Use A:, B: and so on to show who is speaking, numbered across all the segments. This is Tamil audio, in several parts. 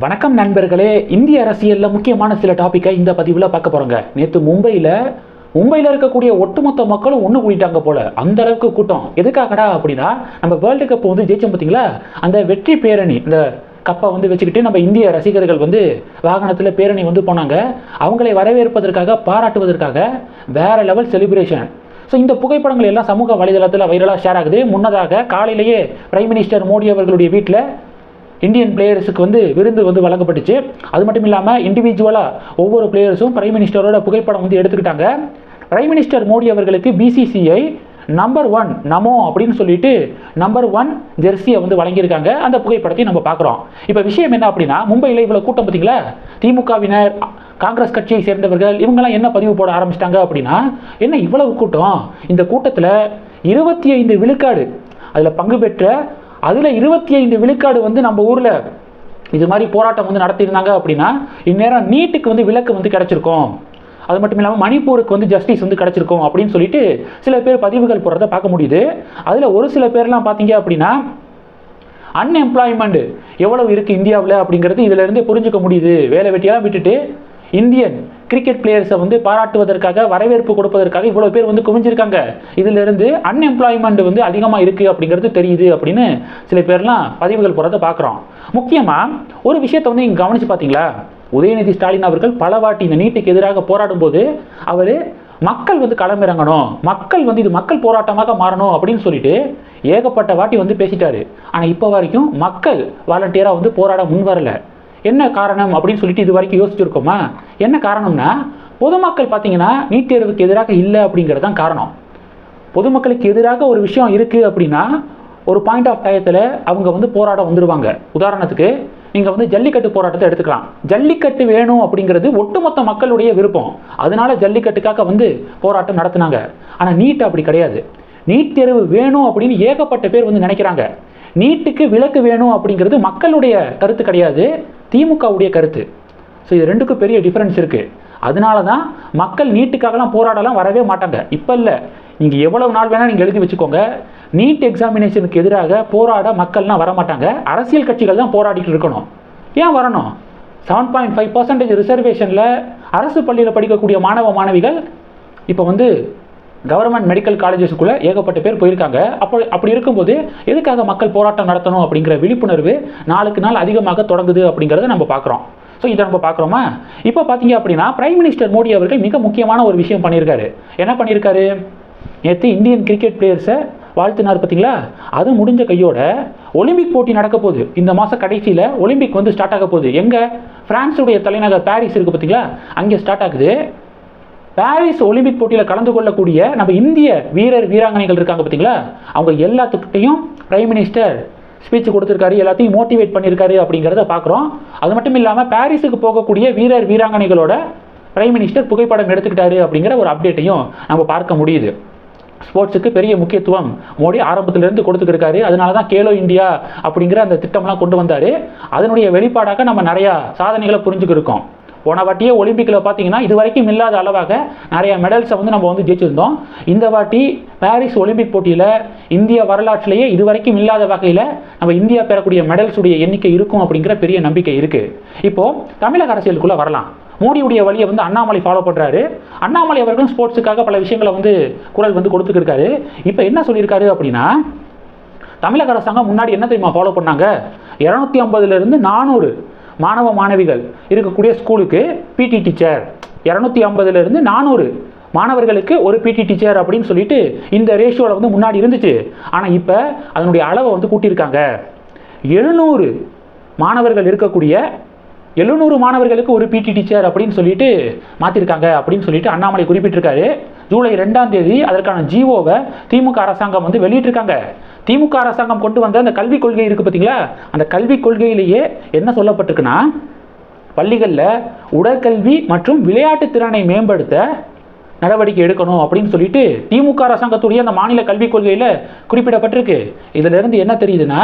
A: வணக்கம் நண்பர்களே. இந்திய அரசியலில் முக்கியமான சில டாப்பிக்கை இந்த பதிவில் பார்க்க போகிறோங்க நேற்று மும்பையில் மும்பையில் இருக்கக்கூடிய ஒட்டுமொத்த மக்களும் ஒன்று கூட்டிட்டாங்க போல. அந்த அளவுக்கு கூட்டம். எதுக்காகடா அப்படின்னா நம்ம வேர்ல்டு கப் வந்து ஜெயிச்சோம் பார்த்தீங்களா அந்த வெற்றி பேரணி இந்த கப்பை வந்து வச்சுக்கிட்டு நம்ம இந்திய ரசிகர்கள் வந்து வாகனத்தில் பேரணி வந்து போனாங்க. அவங்களை வரவேற்பதற்காக பாராட்டுவதற்காக வேற லெவல் செலிப்ரேஷன் ஸோ இந்த புகைப்படங்கள் எல்லாம் சமூக வலைதளத்தில் வைரலாக ஷேர் ஆகுது. முன்னதாக காலையிலேயே பிரைம் மினிஸ்டர் மோடி அவர்களுடைய வீட்டில் இந்தியன் பிளேயர்ஸுக்கு வந்து விருந்து வந்து வழங்கப்பட்டுச்சு. அது மட்டும் இல்லாமல் இண்டிவிஜுவலாக ஒவ்வொரு பிளேயர்ஸும் பிரைம் மினிஸ்டரோட புகைப்படம் வந்து எடுத்துக்கிட்டாங்க. பிரைம் மினிஸ்டர் மோடி அவர்களுக்கு பிசிசிஐ நம்பர் ஒன் நமோ அப்படின்னு சொல்லிட்டு நம்பர் ஒன் ஜெர்சியை வந்து வழங்கியிருக்காங்க. அந்த புகைப்படத்தையும் நம்ம பார்க்குறோம். இப்போ விஷயம் என்ன அப்படின்னா மும்பையில் இவ்வளோ கூட்டம் பார்த்தீங்களா? திமுகவினர் காங்கிரஸ் கட்சியை சேர்ந்தவர்கள் இவங்கெல்லாம் என்ன பதிவு போட ஆரம்பிச்சிட்டாங்க அப்படின்னா என்ன இவ்வளவு கூட்டம்? இந்த கூட்டத்தில் இருபத்தி ஐந்து விழுக்காடு அதில் பங்கு பெற்ற அதில் இருபத்தி ஐந்து விழுக்காடு வந்து நம்ம ஊரில் இது மாதிரி போராட்டம் வந்து நடத்தியிருந்தாங்க அப்படின்னா இந்நேரம் நீட்டுக்கு வந்து விலக்கு வந்து கிடச்சிருக்கும். அது மட்டும் இல்லாமல் மணிப்பூருக்கு வந்து ஜஸ்டிஸ் வந்து கிடச்சிருக்கும் அப்படின்னு சொல்லிட்டு சில பேர் பதிவுகள் போடுறத பார்க்க முடியுது. அதில் ஒரு சில பேர்லாம் பார்த்தீங்க அப்படின்னா அன்எம்ப்ளாய்மெண்ட் எவ்வளவு இருக்குது இந்தியாவில் அப்படிங்கிறது இதுலருந்தே புரிஞ்சுக்க முடியுது. வேலை வெட்டியெல்லாம் விட்டுட்டு இந்தியன் கிரிக்கெட் பிளேயர்ஸை வந்து பாராட்டுவதற்காக வரவேற்பு கொடுப்பதற்காக இவ்வளோ பேர் வந்து குவிஞ்சிருக்காங்க. இதிலிருந்து அன்எம்ப்ளாய்மெண்ட் வந்து அதிகமாக இருக்குது அப்படிங்கிறது தெரியுது அப்படின்னு சில பேர்லாம் பதிவுகள் போகிறத பார்க்குறோம் முக்கியமாக ஒரு விஷயத்தை வந்து நீங்கள் கவனித்து பார்த்தீங்களா உதயநிதி ஸ்டாலின் அவர்கள் பல வாட்டி இந்த நீட்டுக்கு எதிராக போராடும் போது அவர் மக்கள் வந்து களமிறங்கணும் மக்கள் வந்து இது மக்கள் போராட்டமாக மாறணும் அப்படின்னு சொல்லிட்டு ஏகப்பட்ட வாட்டி வந்து பேசிட்டாரு. ஆனால் இப்போ வரைக்கும் மக்கள் வாலண்டியராக வந்து போராட முன் வரல என்ன காரணம் அப்படின்னு சொல்லிட்டு இது வரைக்கும் யோசிச்சிருக்கோமா? என்ன காரணம்னா பொதுமக்கள் பார்த்தீங்கன்னா நீட் தேர்வுக்கு எதிராக இல்லை அப்படிங்கிறது தான் காரணம். பொதுமக்களுக்கு எதிராக ஒரு விஷயம் இருக்குது அப்படின்னா ஒரு பாயிண்ட் ஆஃப் டயத்தில் அவங்க வந்து போராட வந்துடுவாங்க உதாரணத்துக்கு நீங்கள் வந்து ஜல்லிக்கட்டு போராட்டத்தை எடுத்துக்கலாம். ஜல்லிக்கட்டு வேணும் அப்படிங்கிறது ஒட்டுமொத்த மக்களுடைய விருப்பம். அதனால ஜல்லிக்கட்டுக்காக வந்து போராட்டம் நடத்துனாங்க. ஆனால் நீட் அப்படி கிடையாது. நீட் தேர்வு வேணும் அப்படின்னு ஏகப்பட்ட பேர் வந்து நினைக்கிறாங்க. நீட்டுக்கு விலக்கு வேணும் அப்படிங்கிறது மக்களுடைய கருத்து கிடையாது. திமுகவுடைய கருத்து. ஸோ இது ரெண்டுக்கும் பெரிய டிஃப்ரென்ஸ் இருக்குது அதனால தான் மக்கள் நீட்டுக்காகலாம் போராடலாம் வரவே மாட்டாங்க. இப்போ இல்லை. நீங்கள் எவ்வளவு நாள் வேணால் நீங்கள் எழுதி வச்சுக்கோங்க. நீட் எக்ஸாமினேஷனுக்கு எதிராக போராட மக்கள்லாம் வர மாட்டாங்க அரசியல் கட்சிகள் தான் போராடிட்டு இருக்கணும். ஏன் வரணும்? செவன் பாயிண்ட் ஃபைவ் பர்சன்டேஜ் ரிசர்வேஷனில் அரசு பள்ளியில் படிக்கக்கூடிய மாணவ மாணவிகள் இப்போ வந்து கவர்மெண்ட் மெடிக்கல் காலேஜஸ்க்குள்ளே ஏகப்பட்ட பேர் போயிருக்காங்க. அப்போ அப்படி இருக்கும்போது எதுக்காக மக்கள் போராட்டம் நடத்தணும் அப்படிங்கிற விழிப்புணர்வு நாளுக்கு நாள் அதிகமாக தொடங்குது அப்படிங்கிறத நம்ம பார்க்குறோம். ஸோ இதை நம்ம பார்க்குறோமா? இப்போ பார்த்தீங்க அப்படின்னா பிரைம் மினிஸ்டர் மோடி அவர்கள் மிக முக்கியமான ஒரு விஷயம் பண்ணியிருக்காரு. என்ன பண்ணியிருக்காரு? நேற்று இந்தியன் கிரிக்கெட் பிளேயர்ஸை வாழ்த்தினார் பார்த்தீங்களா? அது முடிஞ்ச கையோட ஒலிம்பிக் போட்டி நடக்க போகுது. இந்த மாதம் கடைசியில் ஒலிம்பிக் வந்து ஸ்டார்ட் ஆக போகுது. எங்கே ஃப்ரான்ஸுடைய தலைநகர் பாரிஸ் இருக்குது பார்த்தீங்களா? அங்கே ஸ்டார்ட் ஆகுது. பாரிஸ் ஒலிம்பிக் போட்டியில் கலந்து கொள்ளக்கூடிய நம்ம இந்திய வீரர் வீராங்கனைகள் இருக்காங்க பார்த்தீங்களா அவங்க எல்லாத்துக்கிட்டையும் பிரைம் மினிஸ்டர் ஸ்பீச் கொடுத்துருக்காரு எல்லாத்தையும் மோட்டிவேட் பண்ணியிருக்காரு அப்படிங்கிறத பார்க்குறோம் அது மட்டும் இல்லாமல் பாரிஸுக்கு போகக்கூடிய வீரர் வீராங்கனைகளோட பிரைம் மினிஸ்டர் புகைப்படம் எடுத்துக்கிட்டாரு அப்படிங்கிற ஒரு அப்டேட்டையும் நம்ம பார்க்க முடியுது. ஸ்போர்ட்ஸுக்கு பெரிய முக்கியத்துவம் மோடி ஆரம்பத்திலிருந்து கொடுத்துக்கிருக்காரு. அதனால தான் கேலோ இந்தியா அப்படிங்கிற அந்த திட்டம்லாம் கொண்டு வந்தார். அதனுடைய வெளிப்பாடாக நம்ம நிறையா சாதனைகளை புரிஞ்சுக்கிருக்கோம். போன வாட்டியே ஒலிம்பிக்கில் பார்த்தீங்கன்னா இது வரைக்கும் இல்லாத அளவாக நிறைய மெடல்ஸை வந்து நம்ம வந்து ஜெயிச்சிருந்தோம். இந்த வாட்டி பாரிஸ் ஒலிம்பிக் போட்டியில் இந்திய வரலாற்றிலேயே இது வரைக்கும் இல்லாத வகையில் நம்ம இந்தியா பெறக்கூடிய மெடல்ஸுடைய எண்ணிக்கை இருக்கும் அப்படிங்கிற பெரிய நம்பிக்கை இருக்குது இப்போது தமிழக அரசியலுக்குள்ளே வரலாம். மோடியுடைய வழியை வந்து அண்ணாமலை ஃபாலோ பண்ணுறாரு அண்ணாமலை அவர்களும் ஸ்போர்ட்ஸுக்காக பல விஷயங்களை வந்து குரல் வந்து கொடுத்துக்கிருக்காரு இப்போ என்ன சொல்லியிருக்காரு அப்படின்னா தமிழக அரசாங்கம் முன்னாடி என்ன தெரியுமா ஃபாலோ பண்ணாங்க? இரநூத்தி ஐம்பதுலேருந்து நானூறு மாணவ மாணவிகள் இருக்கக்கூடிய ஸ்கூலுக்கு பிடி டீச்சர் இரநூத்தி ஐம்பதுலேருந்து நானூறு மாணவர்களுக்கு ஒரு பிடி டீச்சர் அப்படின்னு சொல்லிட்டு இந்த ரேஷியோவில் வந்து முன்னாடி இருந்துச்சு. ஆனால் இப்போ அதனுடைய அளவை வந்து கூட்டியிருக்காங்க. எழுநூறு மாணவர்கள் இருக்கக்கூடிய எழுநூறு மாணவர்களுக்கு ஒரு பிடி டீச்சர் அப்படின்னு சொல்லிட்டு மாற்றிருக்காங்க அப்படின்னு சொல்லிட்டு அண்ணாமலை குறிப்பிட்டிருக்காரு. ஜூலை ரெண்டாம் தேதி அதற்கான ஜிஓவை திமுக அரசாங்கம் வந்து வெளியிட்டிருக்காங்க. திமுக அரசாங்கம் கொண்டு வந்த அந்த கல்விக் கொள்கை இருக்குது பார்த்தீங்களா அந்த கல்விக் கொள்கையிலேயே என்ன சொல்லப்பட்டிருக்குன்னா பள்ளிகளில் உடற்கல்வி மற்றும் விளையாட்டு திறனை மேம்படுத்த நடவடிக்கை எடுக்கணும் அப்படின்னு சொல்லிட்டு திமுக அரசாங்கத்துடைய அந்த மாநில கல்விக் கொள்கையில் குறிப்பிடப்பட்டிருக்கு. இதிலிருந்து என்ன தெரியுதுன்னா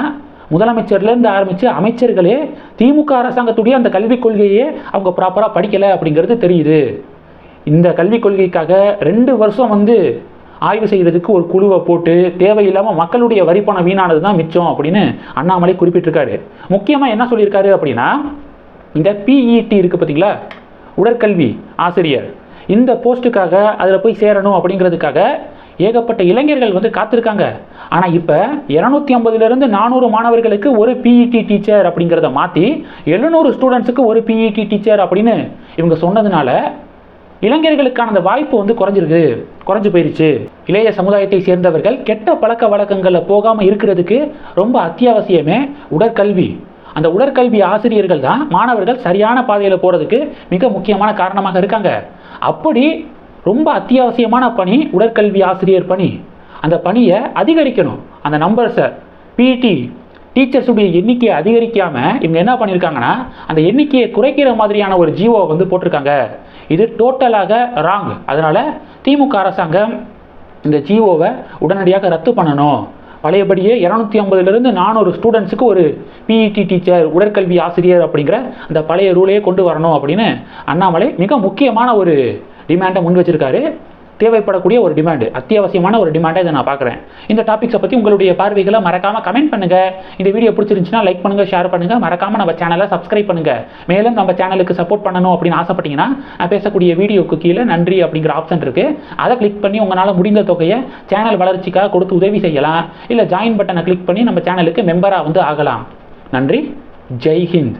A: முதலமைச்சர்லேருந்து ஆரம்பித்து அமைச்சர்களே திமுக அரசாங்கத்துடைய அந்த கல்விக் கொள்கையே அவங்க ப்ராப்பராக படிக்கலை அப்படிங்கிறது தெரியுது. இந்த கல்விக் கொள்கைக்காக ரெண்டு வருஷம் வந்து ஆய்வு செய்கிறதுக்கு ஒரு குழுவை போட்டு தேவையில்லாமல் மக்களுடைய வரிப்பணம் வீணானது தான் மிச்சம் அப்படின்னு அண்ணாமலை குறிப்பிட்டிருக்காரு. முக்கியமாக என்ன சொல்லியிருக்காரு அப்படின்னா இந்த பிஇடி இருக்குது பார்த்தீங்களா உடற்கல்வி ஆசிரியர். இந்த போஸ்ட்டுக்காக அதில் போய் சேரணும் அப்படிங்கிறதுக்காக ஏகப்பட்ட இளைஞர்கள் வந்து காத்திருக்காங்க. ஆனால் இப்போ இரநூத்தி ஐம்பதுலேருந்து நானூறு மாணவர்களுக்கு ஒரு பிஇடி டீச்சர் அப்படிங்கிறத மாற்றி எழுநூறு ஸ்டூடெண்ட்ஸுக்கு ஒரு பிஇடி டீச்சர் அப்படின்னு இவங்க சொன்னதுனால இளைஞர்களுக்கான அந்த வாய்ப்பு வந்து குறைஞ்சிருக்கு குறைஞ்சு போயிருச்சு. இளைய சமுதாயத்தை சேர்ந்தவர்கள் கெட்ட பழக்க வழக்கங்களில் போகாமல் இருக்கிறதுக்கு ரொம்ப அத்தியாவசியமே உடற்கல்வி. அந்த உடற்கல்வி ஆசிரியர்கள் தான் மாணவர்கள் சரியான பாதையில் போகிறதுக்கு மிக முக்கியமான காரணமாக இருக்காங்க. அப்படி ரொம்ப அத்தியாவசியமான பணி உடற்கல்வி ஆசிரியர் பணி. அந்த பணியை அதிகரிக்கணும். அந்த நம்பர்ஸை பிடி டீச்சர்ஸுடைய எண்ணிக்கையை அதிகரிக்காமல் இவங்க என்ன பண்ணியிருக்காங்கன்னா அந்த எண்ணிக்கையை குறைக்கிற மாதிரியான ஒரு ஜீவோ வந்து போட்டிருக்காங்க. இது டோட்டலாக ராங் அதனால் திமுக அரசாங்கம் இந்த ஜிஓவை உடனடியாக ரத்து பண்ணணும். பழையபடியே இரநூத்தி ஐம்பதுலேருந்து நானூறு ஸ்டூடெண்ட்ஸுக்கு ஒரு பிஇடி டீச்சர் உடற்கல்வி ஆசிரியர் அப்படிங்கிற அந்த பழைய ரூலையே கொண்டு வரணும் அப்படின்னு அண்ணாமலை மிக முக்கியமான ஒரு டிமாண்டை முன் வச்சிருக்காரு. தேவைப்படக்கூடிய ஒரு டிமாண்டு அத்தியாவசியமான ஒரு டிமாண்டை இதை நான் பார்க்குறேன். இந்த டாபிக்ஸை பற்றி உங்களுடைய பார்வைகளை மறக்காமல் கமெண்ட் பண்ணுங்கள் இந்த வீடியோ பிடிச்சிருந்துச்சுன்னா லைக் பண்ணுங்கள் ஷேர் பண்ணுங்கள் மறக்காமல் நம்ம சேனலை சப்ஸ்கிரைப் பண்ணுங்கள் மேலும் நம்ம சேனலுக்கு சப்போர்ட் பண்ணணும் அப்படின்னு ஆசைப்பட்டீங்கன்னா நான் பேசக்கூடிய வீடியோக்கு கீழே நன்றி அப்படிங்கிற ஆப்ஷன் இருக்குது அதை கிளிக் பண்ணி உங்களால் முடிந்த தொகையை சேனல் வளர்ச்சிக்காக கொடுத்து உதவி செய்யலாம். இல்லை ஜாயின் பட்டனை கிளிக் பண்ணி நம்ம சேனலுக்கு மெம்பராக வந்து ஆகலாம். நன்றி. ஜெய்ஹிந்த்